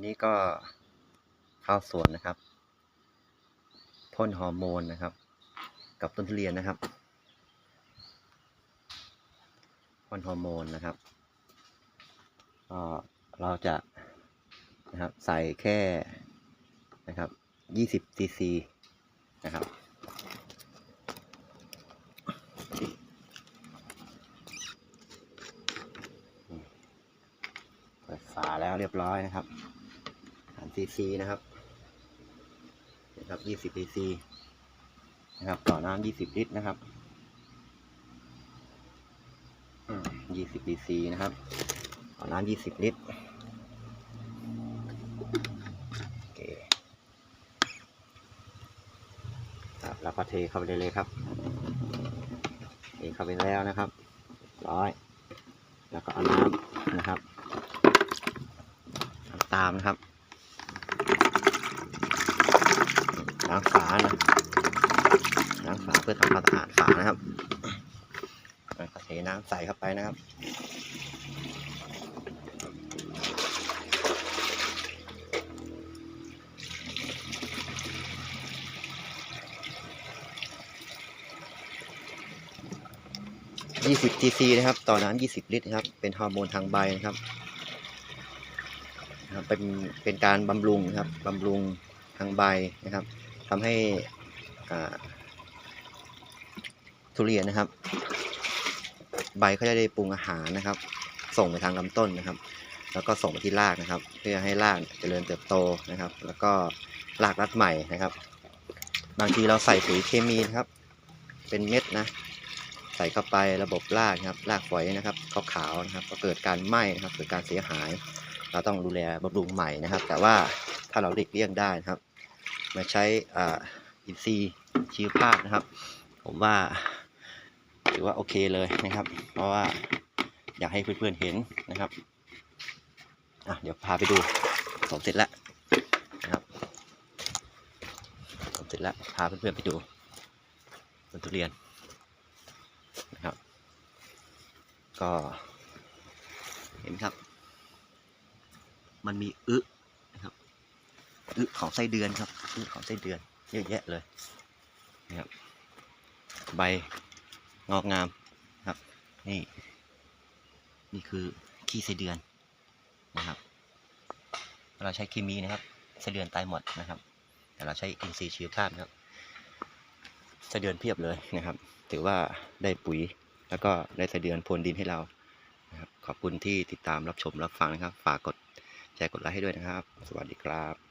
ันนี้ก็เข้าสวนนะครับ พ่นฮอร์โมนนะครับ กับต้นทุเรียนนะครับ พ่นฮอร์โมนนะครับก็เราจะนะครับใส่แค่นะครับ 20ซีซีนะครับเปิดฝาแล้วเรียบร้อยนะครับ ซีซีนะครับนะครับยี่สิบซีซีนะครับต่อน้ำยี่สิบลิตรนะครับยี่สิบซีซีนะครับต่อน้ำยี่สิบลิตรโอเคครับแล้วก็เทเข้าไปเลยครับเทเข้าไปแล้วนะครับร้อยแล้วก็เอาน้ำนะครับตามนะครับ ล้างฝานะล้างฝาเพื่อทำความสะอาดฝานะครับเทน้ำใส่เข้าไปนะครับ20 cc นะครับ ต่อน้ำ20 ลิตรนะครับ เป็นฮอร์โมนทางใบนะครับนะครับเป็น เป็นการบำรุงนะครับ บำรุงทางใบนะครับ ทำให้ทุเรียนนะครับ ใบเขาจะได้ปรุงอาหารนะครับ ส่งไปทางลำต้นนะครับ แล้วก็ส่งไปที่รากนะครับ เพื่อให้รากเจริญเติบโตนะครับ แล้วก็รากรัดใหม่นะครับ บางทีเราใส่ปุ๋ยเคมีนะครับ เป็นเม็ดนะใส่เข้าไประบบรากนะครับรากฝอยนะครับขาวๆนะครับ ก็เกิดการไหม้นะครับเกิดการเสียหาย เราต้องดูแลบำรุงใหม่นะครับ แต่ว่าถ้าเราหลีกเลี่ยงได้นะครับ มาใช้อ่าอินทรีชีวภาพนะครับ ผมว่าถือว่าโอเคเลยนะครับ เพราะว่าอยากให้เพื่อนๆเห็นนะครับอะเดี๋ยวพาไปดูผสมเสร็จแล้วนะครับผสมเสร็จแล้วพาเพื่อนๆไปดูต้นทุเรียนนะครับ ก็เห็นครับ มันมีอึนะครับ อึของไส้เดือนครับอึของไส้เดือนเยอะแยะเลยนะครับใบงอกงามครับ นี่ นี่คือขี้ไส้เดือนนะครับ เราใช้เคมีนะครับไส้เดือนตายหมดนะครับ แต่เราใช้อินทรีย์ชีวภาพนะครับไส้เดือนเพียบเลยนะครับ ถือว่าได้ปุ๋ยแล้วก็ได้ไส้เดือนพรวนดินให้เรานะครับขอบคุณที่ติดตามรับชมรับฟังนะครับ ฝากกดแชร์กดไลค์ให้ด้วยนะครับ สวัสดีครับ